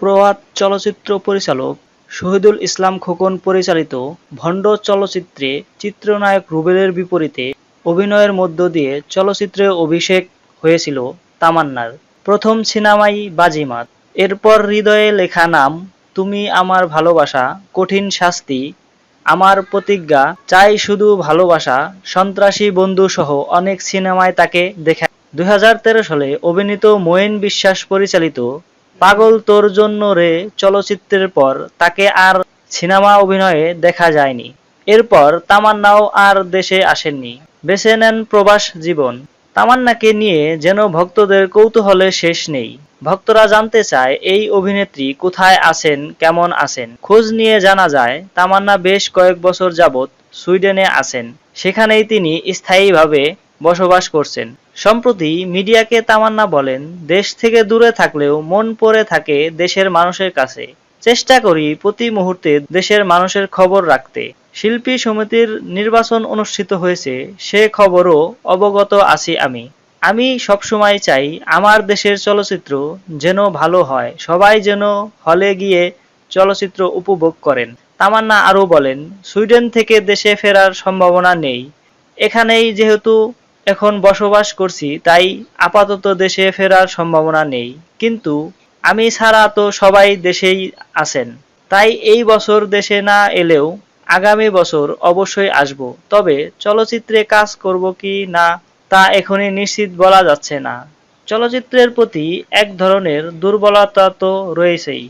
প্রভাত চলচ্চিত্র পরিচালক শহীদুল ইসলাম খোকন পরিচালিত ভণ্ড চলচ্চিত্রে চিত্রনায়ক রুবেলের বিপরীতে অভিনয়ের মধ্য দিয়ে চলচ্চিত্রে অভিষেক হয়েছিল তামান্নার। প্রথম সিনেমাই বাজিমাত। এরপর হৃদয়ে লেখা নাম, তুমি আমার ভালোবাসা, কঠিন শাস্তি, আমার প্রতিজ্ঞা, চাই শুধু ভালোবাসা, সন্ত্রাসী বন্ধু সহ অনেক সিনেমায় তাকে দেখা দুই হাজার তেরো সালে অভিনীত মঈন বিশ্বাস পরিচালিত পাগল তোর জন্য রে চলচ্চিত্রের পর তাকে আর সিনেমা অভিনয়ে দেখা যায়নি। এরপর তামান্নাও আর দেশে আসেননি। বেছে নেন প্রবাস জীবন। তামান্নাকে নিয়ে যেন ভক্তদের কৌতূহলের শেষ নেই। ভক্তরা জানতে চায়, এই অভিনেত্রী কোথায় আছেন, কেমন আছেন? খোঁজ নিয়ে জানা যায়, তামান্না বেশ কয়েক বছর যাবৎ সুইডেনে আছেন। সেখানেই তিনি স্থায়ীভাবে বসবাস করছেন। সম্প্রতি মিডিয়াকে তামান্না বলেন, দেশ থেকে দূরে থাকলেও মন পড়ে থাকে দেশের মানুষের কাছে। চেষ্টা করি প্রতি মুহূর্তে দেশের মানুষের খবর রাখতে। শিল্পী সমিতির নির্বাচন অনুষ্ঠিত হয়েছে, সে খবরও অবগত আছি আমি। আমি সবসময় চাই আমার দেশের চলচ্চিত্র যেন ভালো হয়, সবাই যেন হলে গিয়ে চলচ্চিত্র উপভোগ করেন। তামান্না আরও বলেন, সুইডেন থেকে দেশে ফেরার সম্ভাবনা নেই। এখানেই যেহেতু এখন বসবাস করছি, তাই আপাতত দেশে ফেরার সম্ভাবনা নেই। কিন্তু আমি ছাড়া তো সবাই দেশেই আছেন। তাই এই বছর দেশে না এলেও আগামী বছর অবশ্যই আসব। তবে চলচ্চিত্রে কাজ করব কি না, তা এখনই নিশ্চিত বলা যাচ্ছে না। চলচ্চিত্রের প্রতি এক ধরনের দুর্বলতা তো রয়েছেই।